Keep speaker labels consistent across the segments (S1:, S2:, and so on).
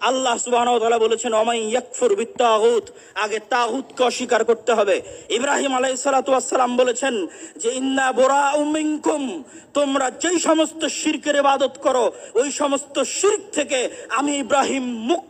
S1: আল্লাহ সুবাহ বলেছেন অমাই বিত্তাহুত আগে তাহুতকে অস্বীকার করতে হবে। ইব্রাহিম আলাইসালাম বলেছেন যে, ইন্না বোরা তোমরা যেই সমস্ত শিরকের ইবাদত করো, ওই সমস্ত শির্ক থেকে আমি ইব্রাহিম মুক্ত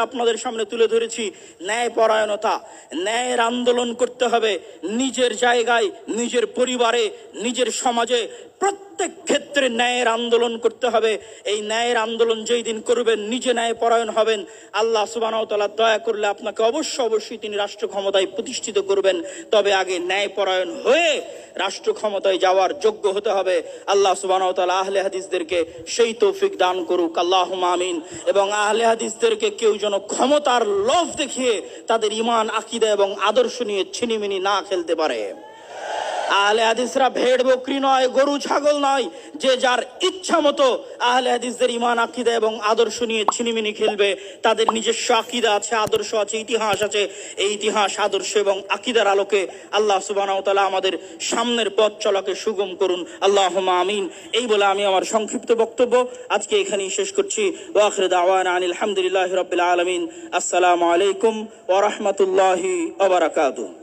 S1: আপনাদের সামনে তুলে ধরেছি ন্যায় পরায়ণতা ন্যায়ের আন্দোলন করতে হবে নিজের জায়গায়, নিজের পরিবারে, নিজের সমাজে। প্রত্যেক ক্ষেত্রে ন্যায়ের আন্দোলন করতে হবে। এই ন্যায়ের আন্দোলন যেই দিন করবেন, নিজে ন্যায় পরায়ণ হবেন। আল্লাহ সুবাহতালা দয়া করলে আপনাকে অবশ্য অবশ্যই তিনি রাষ্ট্র ক্ষমতায় প্রতিষ্ঠিত করবেন। তবে আগে ন্যায় পরায়ণ হয়ে রাষ্ট্র ক্ষমতায় যাওয়ার যোগ্য হতে হবে। আল্লাহ সুবাহতালা আহলে হাদিসদেরকে সেই তৌফিক দান করুক। আল্লাহ মামিন এবং আহলে হাদিসদেরকে কেউ যেন ক্ষমতার লোভ দেখিয়ে তাদের ইমান আকিদা এবং আদর্শ নিয়ে ছিনিমিনি না খেলতে পারে। আহলে হাদিসরা ভেড়, বকরি নয়, গরু, ছাগল নয়, যে যার ইচ্ছা মতো আহলে হাদিসদের ইমান আকিদা এবং আদর্শ নিয়ে ছিনিমিনি খেলবে, তাদের নিজস্ব আকিদা আছে, আদর্শ আছে, ইতিহাস আছে। এই ইতিহাস, আদর্শ এবং আকিদার আলোকে আল্লাহ সুবাহ আমাদের সামনের পথ চলাকে সুগম করুন। আল্লাহ আমিন। এই বলে আমি আমার সংক্ষিপ্ত বক্তব্য আজকে এখানেই শেষ করছি। ওয়াখরে দাওয়ান আনিল আলহামদুলিল্লাহ রবিল আলমিন। আসসালামু আলাইকুম ওরহমতুল্লাহি ওবরাকাতুহ